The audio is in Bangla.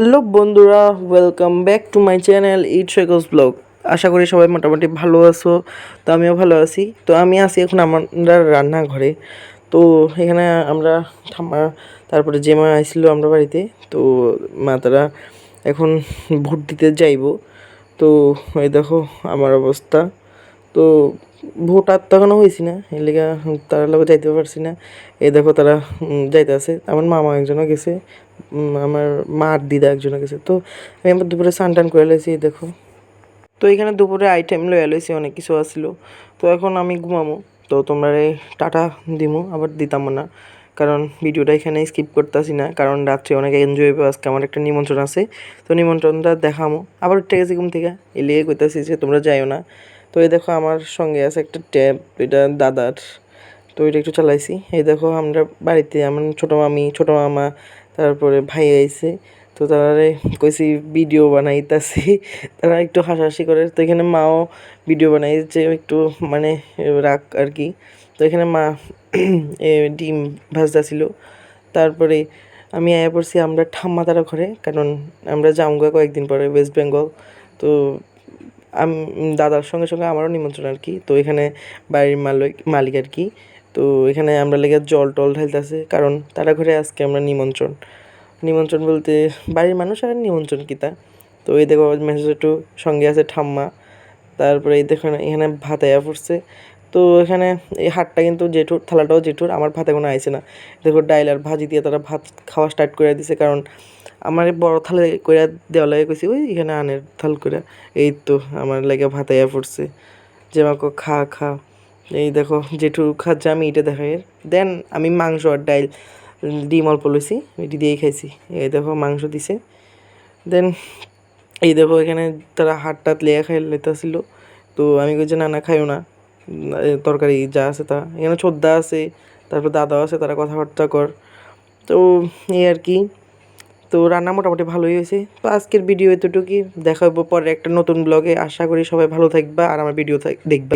হ্যালো বন্ধুরা welcome back to my channel eat shakes blog আশা করি সবাই মোটামুটি ভালো আছো, তো আমিও ভালো আছি। তো আমি আছি এখন আমরা রান্নাঘরে। তো এখানে আমরা ঠাম্মা, তারপরে যে মা আসছিল আমরা বাড়িতে। তো মা তারা এখন ভোট দিতে যাইব। তো এই দেখো আমার অবস্থা। তো ভোট আর তো এখনও হয়েছি না, এর লেগে তারা লোক যাইতে পারছি না। এ দেখো তারা যাইতে আছে আমার মামা একজনও গেছে আমার মার দিদা একজনও গেছে। তো আমি আমার দুপুরে স্নান টান করে লেছি এই দেখো। তো এখানে দুপুরে আইটেম লয়ে লইছি, অনেক কিছু আসলো তো এখন আমি ঘুমামো। তো তোমরা এই টাটা দিমো, আবার দিতাম না। কারণ ভিডিওটা এখানে স্কিপ করতেছি না, কারণ রাত্রে অনেক এনজয় হবে, আজকে আমার একটা নিমন্ত্রণ আছে। তো নিমন্ত্রণটা দেখামো। আবার উঠে গেছি ঘুম থেকে এলিয়ে কইতাছি যে তোমরা যাইও না। তো এই দেখো আমার সঙ্গে আছে একটা ট্যাব, এটা দাদার। তো এটা একটু চালাইছি। এই দেখো আমরা বাড়িতে আমার ছোটো মামি, ছোটো মামা, তারপরে ভাই আইছে। তো তারা কইছি ভিডিও বানাইতাছি। তারা একটু হাসাহাসি করে। তো এখানে মাও ভিডিও বানাইছে, একটু মানে রাগ আর কি। তো এখানে মা ডিম ভাজতেছিল। তারপরে আমি আয়া পড়ছি আমরা ঠাম্মা তারা ঘরে, কারণ আমরা জামগা কয়েকদিন পরে ওয়েস্ট বেঙ্গল তো আম, দাদার সঙ্গে সঙ্গে আমারও নিমন্ত্রণ আর কি। তো এখানে বাড়ির মালিক মালিক আর কি। তো এখানে আমরা লেগে জল টল ঢালতেছে, কারণ তারা ঘরে আজকে আমরা নিমন্ত্রণ। নিমন্ত্রণ বলতে বাড়ির মানুষ আর নিমন্ত্রণ কি তা? এই দেখো মেসেজ একটু সঙ্গে আছে ঠাম্মা। তারপরে এই দেখো এখানে ভাত আয়া পড়ছে। তো এখানে এই হাটটা কিন্তু জেঠুর, থালাটাও জেঠুর, আমার ভাতে কোনো আইছে না। দেখো ডাইল আর ভাজি দিয়ে তারা ভাত খাওয়া স্টার্ট করে দিছে, কারণ আমার বড় থালে করে দেওয়া লাগে কইছি, ওই এখানে আনের থাল করে এই তো আমার লাগে ভাত আয়া পড়ছে। যে আমাকে খা খা। এই দেখো জেঠু খাচ্ছে, আমি এটা দেখাই। দেন আমি মাংস আর ডাইল, ডিম অল্প লইছি, এটি দিয়েই খাইছি। এই দেখো মাংস দিছে। দেন এই দেখো এখানে তারা হাট টাত লেয়া খাই লেতাছিল তো আমি কইছি, না না, খাইও না। তরকারি যা আছে তা। এখানে ছোদ্দা আছে, তারপর দাদা আছে, তারা কথাবার্তা কর। তো এই আর কি। তো রান্না মোটামুটি ভালোই হয়েছে। তো আজকের ভিডিও এতটুকুই। দেখা হব পরে একটা নতুন ব্লগে আশা করি সবাই ভালো থাকবা আর আমার ভিডিও দেখবা।